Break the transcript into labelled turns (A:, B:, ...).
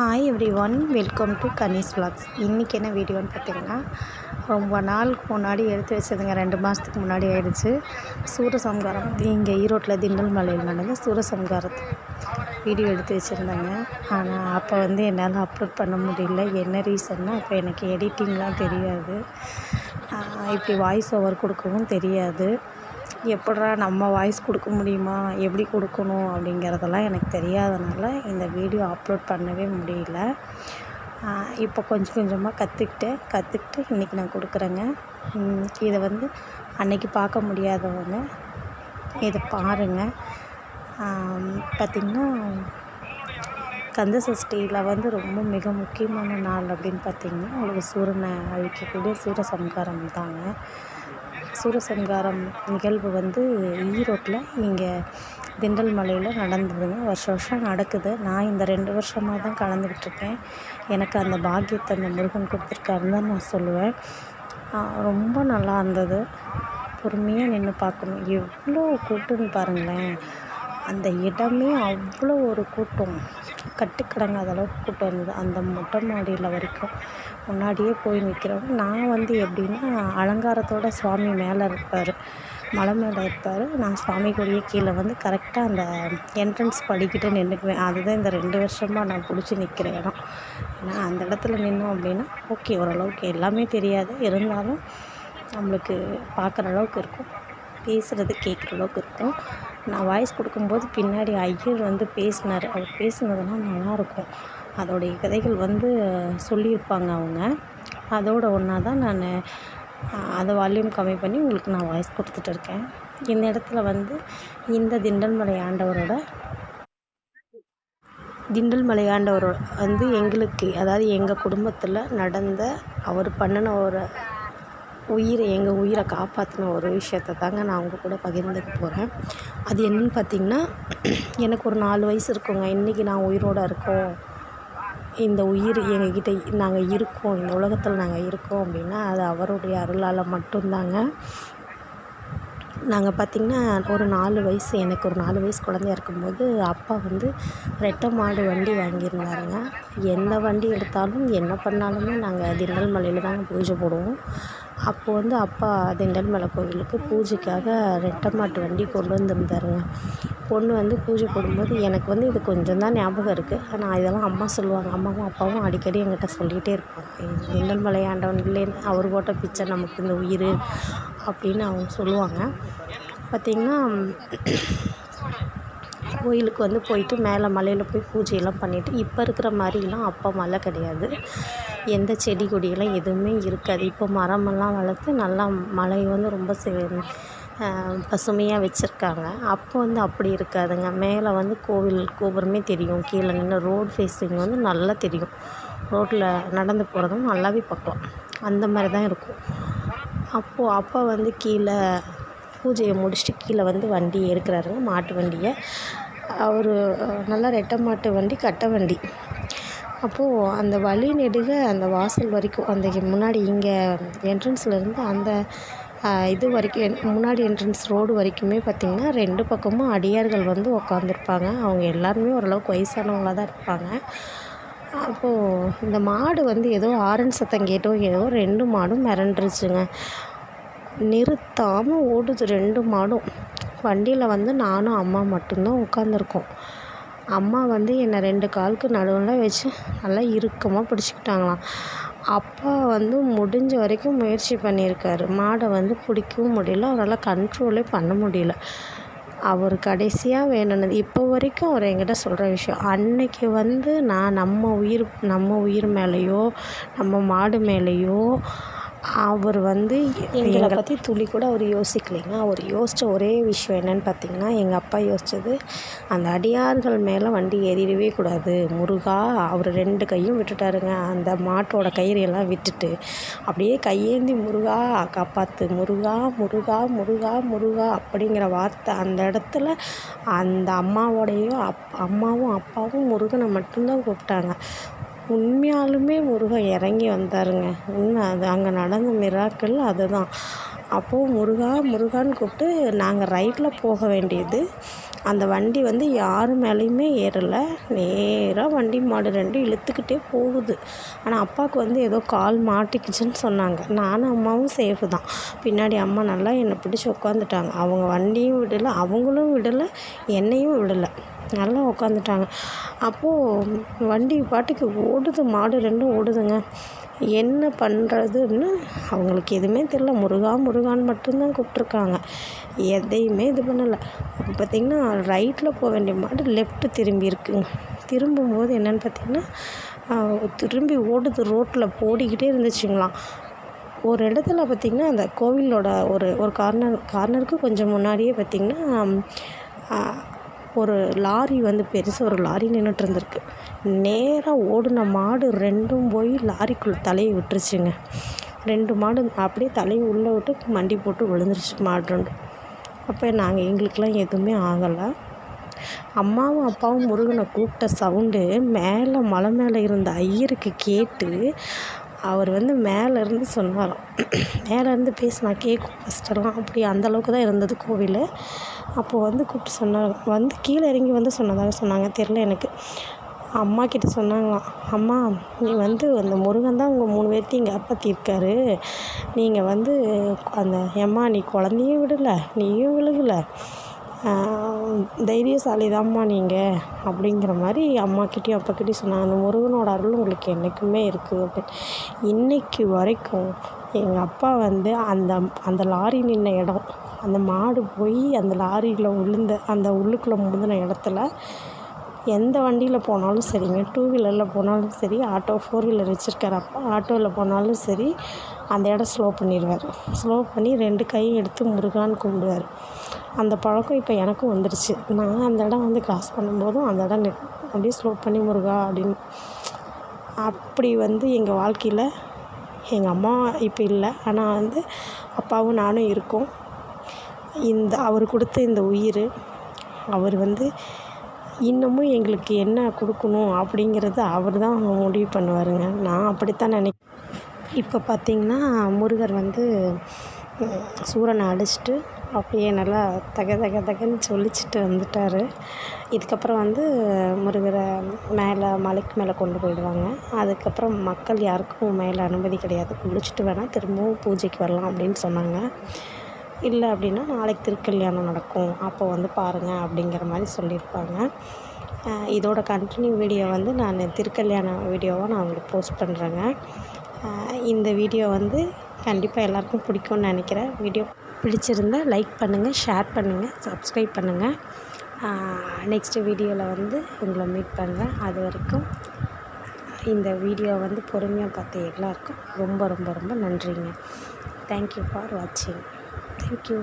A: Hi everyone welcome to Kani's vlogs. இன்றைக்கி என்ன வீடியோன்னு பார்த்தீங்கன்னா ரொம்ப நாளுக்கு முன்னாடி எடுத்து வச்சதுங்க. ரெண்டு மாதத்துக்கு முன்னாடி ஆயிடுச்சு. சூரசம்காரம். இங்கே ஈரோட்டில் திண்டல் மலையில் நடந்த சூரசம்காரத்து வீடியோ எடுத்து வச்சுருந்தாங்க. ஆனால் அப்போ வந்து என்னால் அப்லோட் பண்ண முடியல. என்ன ரீசன்னா அப்போ எனக்கு எடிட்டிங்லாம் தெரியாது. இப்படி வாய்ஸ் ஓவர் கொடுக்கவும் தெரியாது. எப்படிடா நம்ம வாய்ஸ் கொடுக்க முடியுமா? எப்படி கொடுக்கணும்? அப்படிங்கிறதெல்லாம் எனக்கு தெரியாதனால இந்த வீடியோ அப்லோட் பண்ணவே முடியல. இப்போ கொஞ்சம் கொஞ்சமாக கற்றுக்கிட்டு கற்றுக்கிட்டு இன்றைக்கி நான் கொடுக்குறேங்க. இதை வந்து அன்னைக்கு பார்க்க முடியாதவங்க இதை பாருங்கள் பார்த்திங்கன்னா கந்த சஷ்டியில் வந்து ரொம்ப மிக முக்கியமான நாள் அப்படின்னு பார்த்திங்கன்னா உங்களுக்கு சூரனை அழிக்கக்கூடிய சூரசம்ஹாரம் தாங்க. சூரசம்ஹாரம் நிகழ்வு வந்து ஈரோட்டில் இங்கே திண்டல் மலையில் நடந்ததுங்க. வருஷம் வருஷம் நடக்குது. நான் இந்த ரெண்டு வருஷமாக தான் கலந்துக்கிட்டுருக்கேன் எனக்கு அந்த பாக்கியத்தை அந்த முருகன் கொடுத்துருக்காருன்னு தான் நான் சொல்லுவேன். ரொம்ப நல்லா இருந்தது. பொறுமையாக நின்று பார்க்கணும். எவ்வளோ கூட்டம்னு பாருங்களேன். அந்த இடமே அவ்வளோ ஒரு கூட்டம். கட்டுக்கடங்காத அளவுக்கு கூட்டம் இருந்தது. அந்த மொட்டை மாடியில் வரைக்கும் முன்னாடியே போய் நிற்கிறவங்க நான் வந்து எப்படின்னா அலங்காரத்தோட சுவாமி மேலே இருப்பார். மலை மேலே இருப்பார். நான் சுவாமி கூடயே கீழே வந்து கரெக்டாக அந்த என்ட்ரன்ஸ் படிக்கிட்டு நின்றுக்குவேன் அதுதான் இந்த ரெண்டு வருஷமாக நான் பிடிச்சி நிற்கிற இடம். ஏன்னா அந்த இடத்துல நின்னோம் அப்படின்னா ஓகே ஓரளவுக்கு எல்லாமே தெரியாது. இருந்தாலும் நம்மளுக்கு பார்க்குற அளவுக்கு இருக்கும். பேசுகிறது கேட்குற அளவுக்கு இருக்கும். நான் வாய்ஸ் கொடுக்கும்போது பின்னாடி ஐயர் வந்து பேசினார். அவர் பேசுனதெல்லாம் நல்லாயிருக்கும். அதோடைய கதைகள் வந்து சொல்லியிருப்பாங்க அவங்க. அதோட ஒன்றா தான் நான் அதை வால்யூம் கம்மி பண்ணி உங்களுக்கு நான் வாய்ஸ் கொடுத்துட்டு இருக்கேன். இந்த இடத்துல வந்து இந்த திண்டல்மலை ஆண்டவரோட திண்டல் மலையாண்டவர் வந்து எங்களுக்கு அதாவது எங்கள் குடும்பத்தில் நடந்த அவர் பண்ணின ஒரு உயிரை எங்கள் உயிரை காப்பாற்றின ஒரு விஷயத்தை தாங்க நான் உங்கள் கூட பகிர்ந்துக்க போகிறேன் அது என்னன்னு பார்த்தீங்கன்னா எனக்கு ஒரு நாலு வயசு இருக்குங்க. இன்றைக்கி நான் உயிரோடு இருக்கோம். இந்த உயிர் எங்ககிட்ட நாங்கள் இருக்கோம். இந்த உலகத்தில் நாங்கள் இருக்கோம் அப்படின்னா அது அவருடைய அருளால் மட்டும்தாங்க. நாங்கள் பார்த்திங்கன்னா ஒரு நாலு வயசு எனக்கு ஒரு நாலு வயசு குழந்தையா இருக்கும்போது அப்பா வந்து ரெட்டை மாடு வண்டி வாங்கியிருந்தாருங்க. எந்த வண்டி எடுத்தாலும் என்ன பண்ணாலுமே நாங்கள் திண்டல் மலையில் தாங்க பூஜை போடுவோம். அப்போது வந்து அப்பா திண்டல்மலை கோவிலுக்கு பூஜைக்காக ரெட்டை மாட்டு வண்டி கொண்டு வந்திருந்தாருங்க. பொண்ணு வந்து பூஜை போடும்போது எனக்கு வந்து இது கொஞ்சம் தான் ஞாபகம் இருக்குது ஆனால் இதெல்லாம் அம்மா சொல்லுவாங்க. அம்மாவும் அப்பாவும் அடிக்கடி என்கிட்ட சொல்லிகிட்டே இருப்பாங்க. திண்டல்மலை ஆண்டவன்லேருந்து அவர் போட்ட பிச்சை நமக்கு இந்த உயிர் அப்படின்னு அவங்க சொல்லுவாங்க. பார்த்திங்கன்னா கோயிலுக்கு வந்து போயிட்டு மேலே மலையில் போய் பூஜையெல்லாம் பண்ணிவிட்டு இப்போ இருக்கிற மாதிரிலாம் அப்போ மழை கிடையாது. எந்த செடி கொடியெல்லாம் எதுவுமே இருக்காது. இப்போ மரமெல்லாம் வளர்த்து நல்லா மலை வந்து ரொம்ப பசுமையாக வச்சுருக்காங்க. அப்போ வந்து அப்படி இருக்காதுங்க. மேலே வந்து கோவில் கோபுரமே தெரியும். கீழே நின்று ரோடு ஃபேஸிங் வந்து நல்லா தெரியும். ரோட்டில் நடந்து போகிறதும் நல்லாவே பார்க்கலாம் அந்த மாதிரி தான் இருக்கும். அப்போது அப்போ வந்து கீழே பூஜையை முடிச்சுட்டு கீழே வந்து வண்டி எடுக்கிறாருங்க. மாட்டு வண்டியை. அவர் நல்லா ரெட்டை மாட்டு வண்டி கட்டை வண்டி. அப்போது அந்த வழி நெடுக அந்த வாசல் வரைக்கும் அந்த முன்னாடி இங்கே என்ட்ரன்ஸ்லேருந்து அந்த இது வரைக்கும் முன்னாடி என்ட்ரன்ஸ் ரோடு வரைக்குமே பார்த்திங்கன்னா ரெண்டு பக்கமும் அடியார்கள் வந்து உக்காந்துருப்பாங்க. அவங்க எல்லாருமே ஓரளவுக்கு வயசானவங்களாக தான் இருப்பாங்க. அப்போது இந்த மாடு வந்து ஏதோ ஆரன் சத்தம் கேட்டோ ஏதோ ரெண்டு மாடும் மிரண்டுருச்சுங்க. நிறுத்தாமல் ஓடுது ரெண்டு மாடும். வண்டியில் வந்து நானும் அம்மா மட்டும்தான் உட்காந்துருக்கோம் அம்மா வந்து என்னை ரெண்டு காலுக்கு நடுவில் வச்சு நல்லா இறுக்கமாக பிடிச்சிக்கிட்டாங்களாம். அப்பா வந்து முடிஞ்ச வரைக்கும் முயற்சி பண்ணியிருக்காரு. மாடை வந்து பிடிக்கவும் முடியல அவரால் கண்ட்ரோலே பண்ண முடியல. அவர் கடைசியாக வேணுனது இப்போ வரைக்கும் அவர் என்கிட்ட சொல்கிற விஷயம் அன்னைக்கு வந்து நான் நம்ம உயிர் நம்ம உயிர் மேலேயோ நம்ம மாடு மேலேயோ அவர் வந்து எங்களை பற்றி துளி கூட அவர் யோசிக்கலைங்க. அவர் யோசித்த ஒரே விஷயம் என்னன்னு பார்த்தீங்கன்னா எங்கள் அப்பா யோசித்தது அந்த அடியார்கள் மேலே வண்டி ஏறிடவே கூடாது. முருகா அவர் ரெண்டு கையும் விட்டுட்டாருங்க. அந்த மாட்டோட கயிறையெல்லாம் விட்டுட்டு அப்படியே கையேந்தி முருகா காப்பாற்று முருகா முருகா முருகா முருகா அப்படிங்கிற வார்த்தை அந்த இடத்துல அந்த அம்மாவோடையும் அப் அம்மாவும் அப்பாவும் முருகனை மட்டும்தான் கூப்பிட்டாங்க. உண்மையாலுமே முருகன் இறங்கி வந்தாருங்க. உண்மை அது. அங்கே நடந்த மிராக்கள் அதுதான். அப்போது முருகா முருகான்னு கூப்பிட்டு நாங்கள் ரைட்டில் போக வேண்டியது. அந்த வண்டி வந்து யார் மேலேயுமே ஏறலை. நேராக வண்டி மாடு ரெண்டும் இழுத்துக்கிட்டே போகுது. ஆனால் அப்பாவுக்கு வந்து ஏதோ கால் மாட்டிக்கிச்சுன்னு சொன்னாங்க. நானும் அம்மாவும் சேஃபு தான். பின்னாடி அம்மா நல்லா என்னை பிடிச்சி உட்காந்துட்டாங்க அவங்க வண்டியும் விடலை அவங்களும் விடலை என்னையும் விடலை. நல்லா உட்காந்துட்டாங்க அப்போது வண்டி பாட்டுக்கு ஓடுது மாடு ரெண்டும் ஓடுதுங்க. என்ன பண்ணுறதுன்னு அவங்களுக்கு எதுவுமே தெரில முருகா முருகான்னு மட்டும்தான் கூப்பிட்ருக்காங்க எதையுமே இது பண்ணலை. அப்போ பார்த்திங்கன்னா ரைட்டில் போக வேண்டிய மாடு லெஃப்ட்டு திரும்பி இருக்குங்க. திரும்பும்போது என்னென்னு பார்த்திங்கன்னா திரும்பி ஓடுது ரோட்டில் ஓடிக்கிட்டே இருந்துச்சுங்களாம் ஒரு இடத்துல பார்த்திங்கன்னா அந்த கோவிலோட ஒரு ஒரு கார்னர் கார்னருக்கு கொஞ்சம் முன்னாடியே பார்த்திங்கன்னா ஒரு லாரி வந்து பெருசாக ஒரு லாரி நின்றுட்டு இருந்திருக்கு. நேராக ஓடின மாடு ரெண்டும் போய் லாரிக்குள்ளே தலையை விட்டுருச்சுங்க. ரெண்டு மாடு அப்படியே தலையை உள்ளே விட்டு மண்டி போட்டு விழுந்துருச்சு மாடு ரெண்டு அப்போ நாங்கள் எங்களுக்கெல்லாம் எதுவுமே ஆகலை. அம்மாவும் அப்பாவும் முருகனை கூப்பிட்ட சவுண்டு மேலே மலை மேலே இருந்த ஐயருக்கு கேட்டு அவர் வந்து மேலேருந்து சொன்னாராம். மேலேருந்து பேசினா கேட்கும். ஃபஸ்ட்டெல்லாம் அப்படி அந்தளவுக்கு தான் இருந்தது கோவில். அப்போது வந்து கூப்பிட்டு சொன்னார் வந்து கீழே இறங்கி வந்து சொன்னதாக சொன்னாங்க. தெரில எனக்கு. அம்மா கிட்ட சொன்னாங்களாம். அம்மா நீ வந்து அந்த முருகன் தான் உங்கள் மூணு பேர்த்தையும் இங்கே காப்பாற்றிருக்காரு நீங்கள் வந்து அந்த எம்மா நீ குழந்தையும் விடலை நீயும் விழுகலை. தைரியசாலி தான்மா நீங்கள் அப்படிங்கிற மாதிரி அம்மாக்கிட்டேயும் அப்பாக்கிட்டேயும் சொன்னாங்க. அந்த முருகனோட அருள் உங்களுக்கு என்றைக்குமே இருக்குது அப்படின்னு. இன்றைக்கி வரைக்கும் எங்கள் அப்பா வந்து அந்த அந்த லாரி நின்ற இடம் அந்த மாடு போய் அந்த லாரியில் விழுந்த அந்த உள்ளுக்குள்ளே முந்தின இடத்துல எந்த வண்டியில் போனாலும் சரிங்க டூ வீலரில் போனாலும் சரி ஆட்டோ ஃபோர் வீலர் வச்சுருக்கார் அப்பா. ஆட்டோவில் போனாலும் சரி அந்த இடம் ஸ்லோ பண்ணிடுவார். ஸ்லோ பண்ணி ரெண்டு கையும் எடுத்து முருகான்னு கும்பிடுவார். அந்த பழக்கம் இப்போ எனக்கும் வந்துடுச்சு நான் அந்த இடம் வந்து கிராஸ் பண்ணும்போதும் அந்த இடம் அப்படியே ஸ்லோ பண்ணி முருகா அப்படின்னு. அப்படி வந்து எங்கள் வாழ்க்கையில் எங்கள் அம்மா இப்போ இல்லை. ஆனால் வந்து அப்பாவும் நானும் இருக்கோம். இந்த அவர் கொடுத்த இந்த உயிர் அவர் வந்து இன்னமும் எங்களுக்கு என்ன கொடுக்கணும் அப்படிங்கிறத அவர் தான் முடிவு பண்ணுவாருங்க. நான் அப்படித்தான் நினைக்கிறேன் இப்போ பார்த்திங்கன்னா முருகர் வந்து சூரனை அடிச்சுட்டு அப்படியே நல்லா தக தக தகன்னு சொல்லிச்சிட்டு வந்துட்டார். இதுக்கப்புறம் வந்து முருகரை மேலே மலைக்கு மேலே கொண்டு போயிடுவாங்க. அதுக்கப்புறம் மக்கள் யாருக்கும் மேலே அனுமதி கிடையாது. குளிச்சுட்டு வேணால் திரும்பவும் பூஜைக்கு வரலாம் அப்படின்னு சொன்னாங்க. இல்லை அப்படின்னா நாளைக்கு திருக்கல்யாணம் நடக்கும். அப்போ வந்து பாருங்கள் அப்படிங்கிற மாதிரி சொல்லியிருப்பாங்க. இதோட கண்டினியூ வீடியோ வந்து நான் திருக்கல்யாண வீடியோவாக நான் உங்களுக்கு போஸ்ட் பண்ணுறேங்க இந்த வீடியோ வந்து கண்டிப்பாக எல்லாருக்கும் பிடிக்கும்னு நினைக்கிறேன். வீடியோ பிடிச்சிருந்தால் லைக் பண்ணுங்கள் ஷேர் பண்ணுங்கள் சப்ஸ்கிரைப் பண்ணுங்கள் நெக்ஸ்ட்டு வீடியோவில் வந்து உங்களை மீட் பண்ணுறேன் அது வரைக்கும் இந்த வீடியோ வந்து பொறுமையாக பார்த்த எல்லாருக்கும் ரொம்ப ரொம்ப ரொம்ப நன்றிங்க. தேங்க்யூ ஃபார் வாட்சிங் தேங்க்யூ.